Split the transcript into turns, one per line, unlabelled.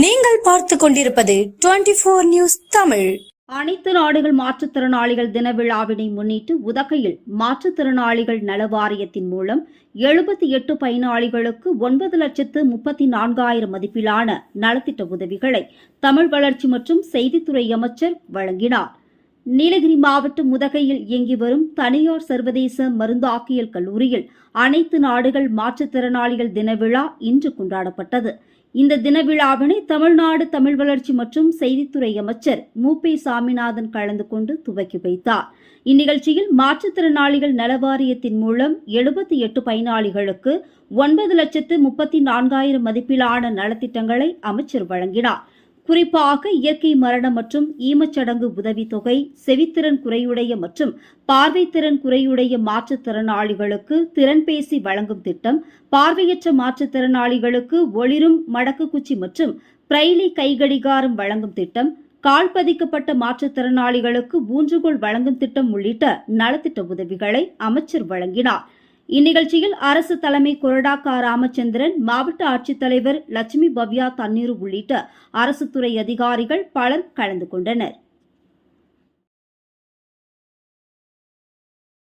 நீங்கள் பார்த்து கொண்டிருப்பது டுவெண்டி போர் நியூஸ் தமிழ்.
அனைத்து நாடுகள் மாற்றுத்திறனாளிகள் தின விழாவினை முன்னிட்டு உதகையில் மாற்றுத்திறனாளிகள் நல வாரியத்தின் மூலம் எழுபத்தி எட்டு பயனாளிகளுக்கு ஒன்பது லட்சத்து முப்பத்தி நான்காயிரம் மதிப்பிலான நலத்திட்ட உதவிகளை தமிழ் வளர்ச்சி மற்றும் செய்தித்துறை அமைச்சர் வழங்கினார். நீலகிரி மாவட்டம் முதகையில் இயங்கி வரும் தனியார் சர்வதேச மருந்தாக்கியல் கல்லூரியில் அனைத்து நாடுகள் மாற்றுத்திறனாளிகள் தின விழா இன்று கொண்டாடப்பட்டது. இந்த தின விழாவினை தமிழ்நாடு தமிழ் வளர்ச்சி மற்றும் செய்தித்துறை அமைச்சர் மூப்பை சாமிநாதன் கலந்து கொண்டு துவக்கி வைத்தார். இந்நிகழ்ச்சியில் மாற்றுத்திறனாளிகள் நலவாரியத்தின் மூலம் எழுபத்தி எட்டு பயனாளிகளுக்கு ஒன்பது லட்சத்து முப்பத்தி நான்காயிரம் மதிப்பிலான நலத்திட்டங்களை அமைச்சர் வழங்கினார். குறிப்பாக இயற்கை மரணம் மற்றும் ஈமச்சடங்கு உதவித்தொகை செவித்திறன் குறையுடைய மற்றும் பார்வைத்திறன் குறையுடைய மாற்றுத்திறனாளிகளுக்கு திறன்பேசி வழங்கும் திட்டம் பார்வையற்ற மாற்றுத்திறனாளிகளுக்கு ஒளிரும் மடக்கு குச்சி மற்றும் பிரைலி கைகடிகாரம் வழங்கும் திட்டம் கால் பதிக்கப்பட்ட மாற்றுத்திறனாளிகளுக்கு ஊன்றுகோல் வழங்கும் திட்டம் உள்ளிட்ட நலத்திட்ட உதவிகளை அமைச்சர் வழங்கினார். இந்நிகழ்ச்சியில் அரசு தலைமை கொறடா ராமச்சந்திரன் மாவட்ட ஆட்சித்தலைவர் லட்சுமி பவ்யா தண்ணீர் உள்ளிட்ட அரசு துறை அதிகாரிகள் பலர் கலந்து கொண்டனர்.